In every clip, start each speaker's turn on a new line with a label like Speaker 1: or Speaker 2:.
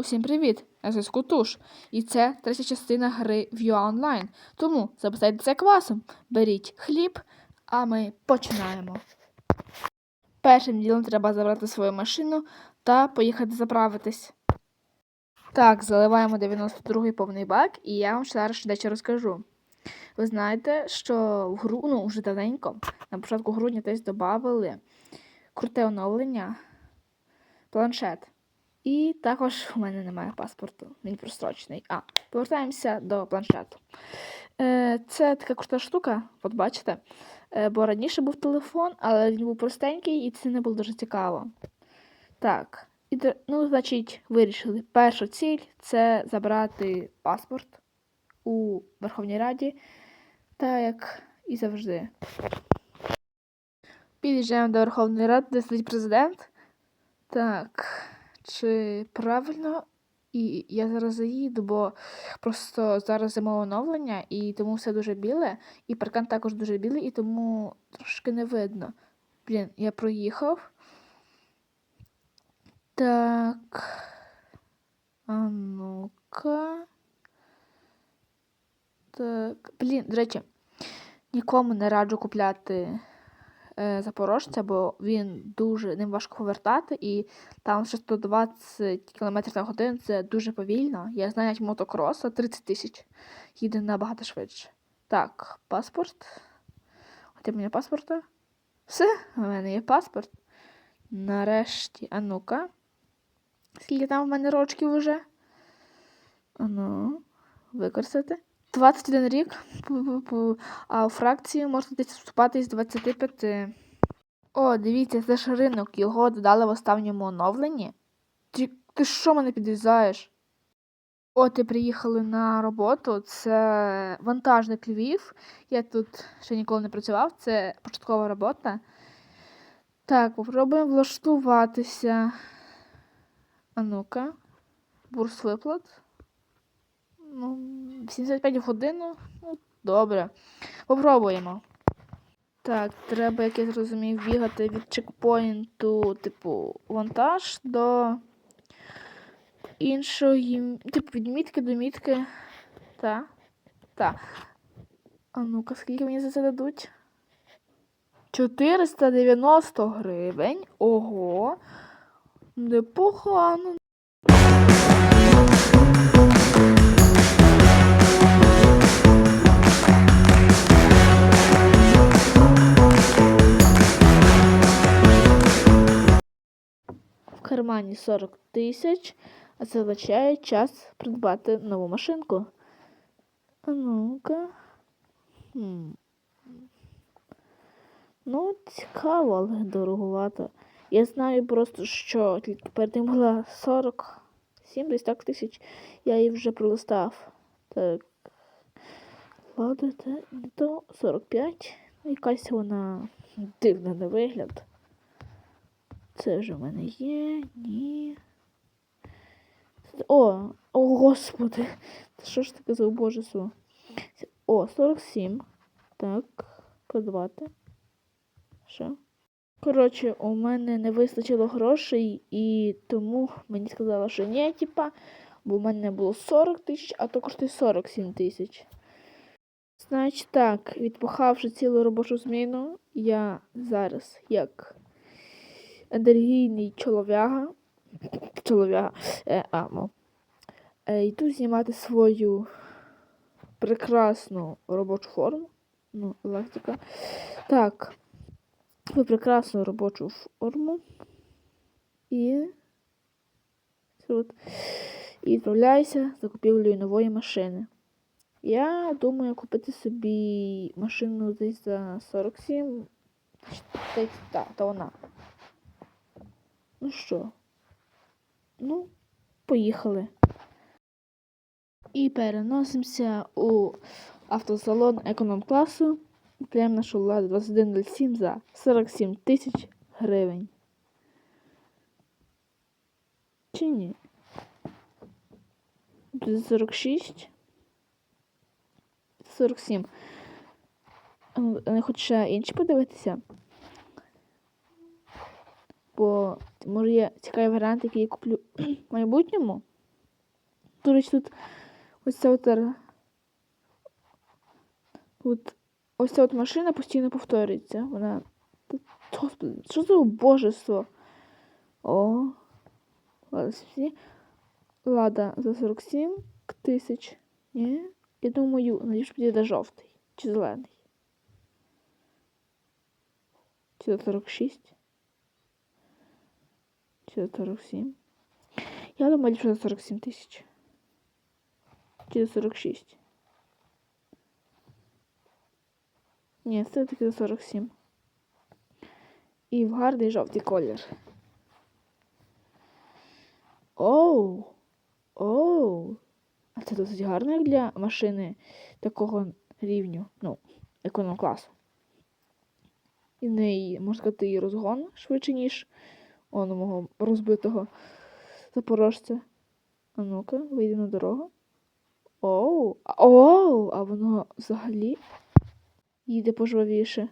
Speaker 1: Усім привіт! Я зв'язку Туш. І це третя частина гри View Online. Тому записайтеся квасом, беріть хліб, а ми починаємо. Першим ділом треба забрати свою машину та поїхати заправитись. Так, заливаємо 92-й повний бак, і я вам зараз дещо розкажу. Ви знаєте, що в гру, ну, вже давненько, на початку грудня десь додали круте оновлення, планшет. І також у мене немає паспорту, він прострочений. А, повертаємося до планшету. Е, Це така крута штука, от бачите. Е, бо раніше був телефон, але він був простенький і це не було дуже цікаво. Так, і, ну, значить, вирішили. Перша ціль це забрати паспорт у Верховній Раді, так як і завжди. Під'їжджаємо до Верховної Ради, де сидить президент. Так, чи правильно? І я зараз заїду, бо просто зараз зимове оновлення, і тому все дуже біле, і паркан також дуже білий, і тому трошки не видно. Блін, я проїхав. Так. А ну-ка. Так. Блін, до речі, нікому не раджу купляти запорожця, бо він дуже ним важко повертати, і там ще 120 км на годину це дуже повільно. Я знаю, навіть мотокроса 30 тисяч їде набагато швидше. Так, паспорт. От у мене паспорта. Все, у мене є паспорт. Нарешті, а ну-ка. Скільки там в мене рочків вже? Ану, використати. 21 рік, а у фракції можна десь вступати з 25. О, дивіться, це ж ринок, його додали в останньому оновленні. Ти, ти що мене підрізаєш? От і приїхали на роботу. Це вантажник Львів. Я тут ще ніколи не працював, це початкова робота. Так, попробуємо влаштуватися. А ну-ка, бурс виплат. Ну, 75 в годину. Ну, добре. Попробуємо. Так, треба, як я зрозумів, бігати від чекпоінту, типу, вантаж до іншої. Типу, від мітки до мітки. Так. Так. А ну-ка, скільки мені за це дадуть? 490 гривень. Ого. Непогано. Кармані 40 тисяч, а це означає час придбати нову машинку. А ну-ка. Хм. Ну, цікаво, але дороговато. Я знаю просто, що тільки перед тим була 47 десь так тисяч. Я її вже пролистав. Так. Ладно, то 45. Якась вона дивна на вигляд. Це вже в мене є, ні. О, о, господи. Що ж таке за убожество? О, 47. Так, продавати. Що? Коротше, у мене не вистачило грошей, і тому мені сказали, що ні, типа, бо в мене було 40 тисяч, а то коштує 47 тисяч. Значить так, відпахавши цілу робочу зміну, я зараз як енергійний чолов'яга, чолов'яга, е, а, ну, е, йду знімати свою прекрасну робочу форму. Ну, електрика. Так, свою прекрасну робочу форму. І. І відправляюся за купівлею нової машини. Я думаю купити собі машину десь за 47. Та, та, та вона. Ну що? Ну, поїхали. І переносимося у автосалон економ-класу. Прямо нашу ладу 2107 за 47 тисяч гривень. Чи ні? Тут 46. 47. Ну, Не хочу ще інші подивитися. Бо може є цікавий варіант, який я куплю в майбутньому. До речі, тут ось ця от. Тут ось ця от машина постійно повторюється. Вона. Господи, що за убожество? О. Лада всі. Лада за 47 тисяч. Ні? Я думаю, надіюсь, підійде жовтий чи зелений. Чи за 46? Чи за 47? Я думаю, що за 47 тисяч. Чи за 46? Ні, це таки за 47. І в гарний жовтий колір. Оу! Оу! А це досить гарно як для машини такого рівню, ну, економ-класу. І в неї, можна сказати, і розгон швидше, ніж он у мого розбитого запорожця. А ну-ка, вийде на дорогу. Оу! Оу! А воно взагалі їде пожвавіше.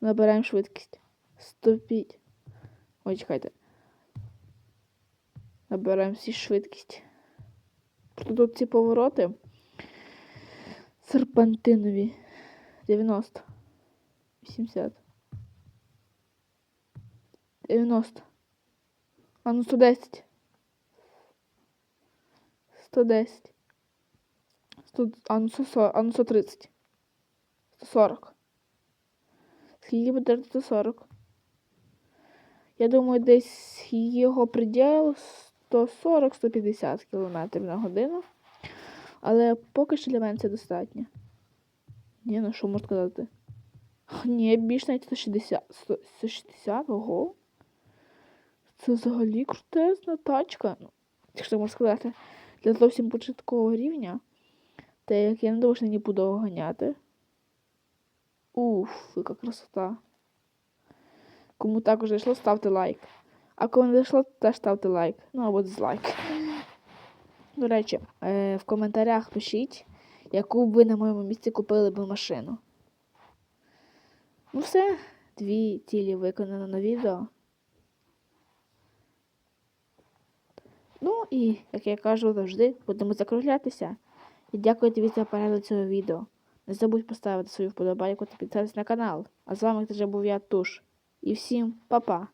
Speaker 1: Набираємо швидкість. Стопіть. Ой, чекайте. Набираємо всі швидкість. Тут ці повороти серпантинові. 90. 80. 90. А ну 110. 110. 100, а ну 140, а ну 130. 140. Скільки буде 140? Я думаю, десь його приділ 140-150 км на годину. Але поки що для мене це достатньо. Ні, ну що можна сказати? Ні, більш навіть 160. 160, ого. Це взагалі крутезна тачка. Ну, якщо можна сказати, для зовсім початкового рівня. Та як я не думаю, що не буду ганяти. Уф, яка красота. Кому також зайшло, ставте лайк. А кому не зайшло, теж ставте лайк. Ну або дизлайк. До речі, е, в коментарях пишіть, яку б ви на моєму місці купили б машину. Ну все, дві цілі виконано на відео. Ну і, як я кажу завжди, будемо закруглятися. І дякую тобі за перегляд цього відео. Не забудь поставити свою вподобайку та підписатися на канал. А з вами теж був я Туш. І всім па-па!